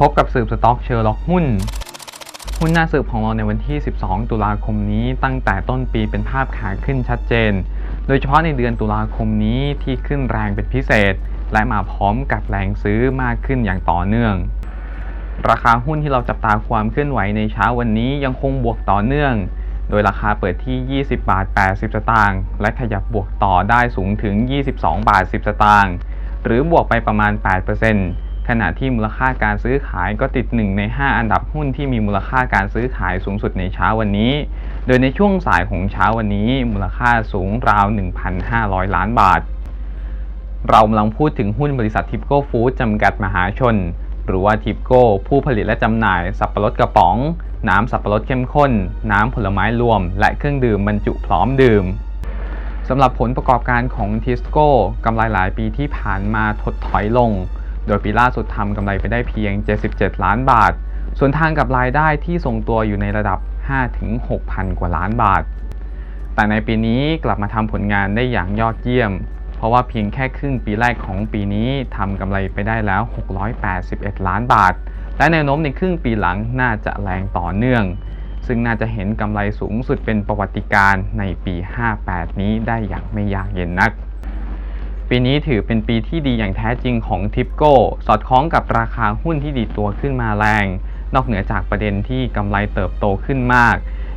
พบกับสืบสต็อกเชอร์ล็อกหุ้น หุ้นหน้าสืบของเราในวันที่ 12 ตุลาคมนี้ตั้งแต่ต้นปีเป็นภาพขาขึ้นชัดเจน โดยเฉพาะในเดือนตุลาคมนี้ที่ขึ้นแรงเป็นพิเศษ และมาพร้อมกับแรงซื้อมากขึ้นอย่างต่อเนื่อง ราคาหุ้นที่เราจับตาความเคลื่อนไหวในเช้าวันนี้ยังคงบวกต่อเนื่อง โดยราคาเปิดที่ 20 บาท 80 สตางค์และขยับบวกต่อได้สูงถึง 22 บาท 10 สตางค์หรือบวกไปประมาณ 8% ขณะที่มูลค่าการซื้อขายก็ติด 1 ใน 5 อันดับหุ้นที่มีมูลค่าการซื้อขายสูงสุดในเช้าวันนี้ โดยในช่วงสายของเช้าวันนี้ มูลค่าสูงราว 1,500 ล้านบาท เรากำลังพูดถึงหุ้นบริษัททิปโก้ฟู้ดจำกัดมหาชน หรือว่าทิปโก้ ผู้ผลิตและจำหน่าย สับปะรดกระป๋อง น้ำสับปะรดเข้มข้น น้ำผลไม้รวม และเครื่องดื่มบรรจุพร้อมดื่มสำหรับผลประกอบการของทิสโก้กำไรหลายปีที่ผ่านมาถดถอยลง โดยปีล่าสุดทำกำไรไปได้เพียง 77 ล้านบาท ส่วนทางกับรายได้ที่ทรงตัวอยู่ในระดับ 5-6,000 กว่าล้านบาท แต่ในปีนี้กลับมาทำผลงานได้อย่างยอดเยี่ยม เพราะว่าเพียงแค่ครึ่งปีแรกของปีนี้ทำกำไรไปได้แล้ว 681 ล้านบาท และแนวโน้มในครึ่งปีหลังน่าจะแรงต่อเนื่องซึ่งน่าจะเห็นกำไรสูงสุดเป็นประวัติการในปี 58 นี้ได้อย่างไม่ยากเย็นนัก ปีนี้ถือเป็นปีที่ดีอย่างแท้จริงของทิปโก้สอดคล้องกับราคาหุ้นที่ดีตัวขึ้นมาแรง นอกเหนือจากประเด็นที่กำไรเติบโตขึ้นมาก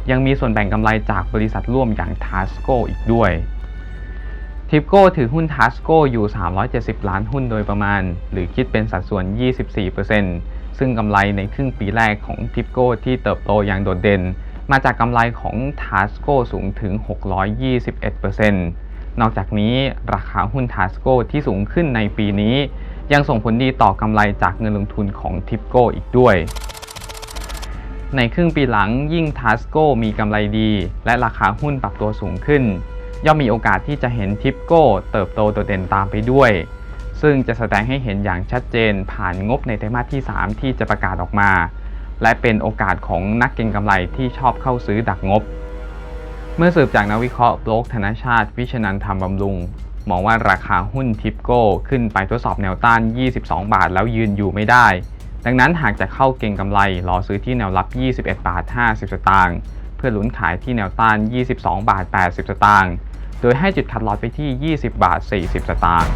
ยังมีส่วนแบ่งกำไรจากบริษัทร่วมอย่างทาสโกอีกด้วยทิปโก้ถือหุ้นท a สโกอยู่ 370 ล้านหุ้นโดยประมาณ หรือคิดเป็นสัดส่วน 24%ซึ่งกำไรในครึ่งปีแรกของทิปโก้ที่เติบโตอย่างโดดเด่น มาจากกำไรของท a สโกสูงถึง 621% นอกจากนี้ราคาหุ้นท a สโกที่สูงขึ้นในปีนี้ ยังส่งผลดีต่อกำไรจากเงินลงทุนของทิปโก้อีกด้วย ในครึ่งปีหลังยิ่งท a สโกมีกำไรดี และราคาหุ้นปรับตัวสูงขึ้น ย่อมมีโอกาสที่จะเห็นทิปโก้เติบโตโดดเด่นตามไปด้วย ซึ่งจะแสดงให้เห็นอย่างชัดเจนผ่านงบในไตรมาสที่ 3 ที่จะประกาศออกมา และเป็นโอกาสของนักเก็งกำไรที่ชอบเข้าซื้อดักงบ เมื่อสืบจากนักวิเคราะห์โบรกธนชาติวิชนันธรรมบำรุง มองว่าราคาหุ้นทิปโก้ขึ้นไปทดสอบแนวต้าน 22 บาทแล้วยืนอยู่ไม่ได้ ดังนั้นหากจะเข้าเก็งกำไรรอซื้อที่แนวรับ 21 บาท 50 สตางค์เพื่อลุ้นขายที่แนวต้าน 22 บาท 80 สตางค์โดยให้จุดคัดลอตไปที่ 20 บาท 40 สตางค์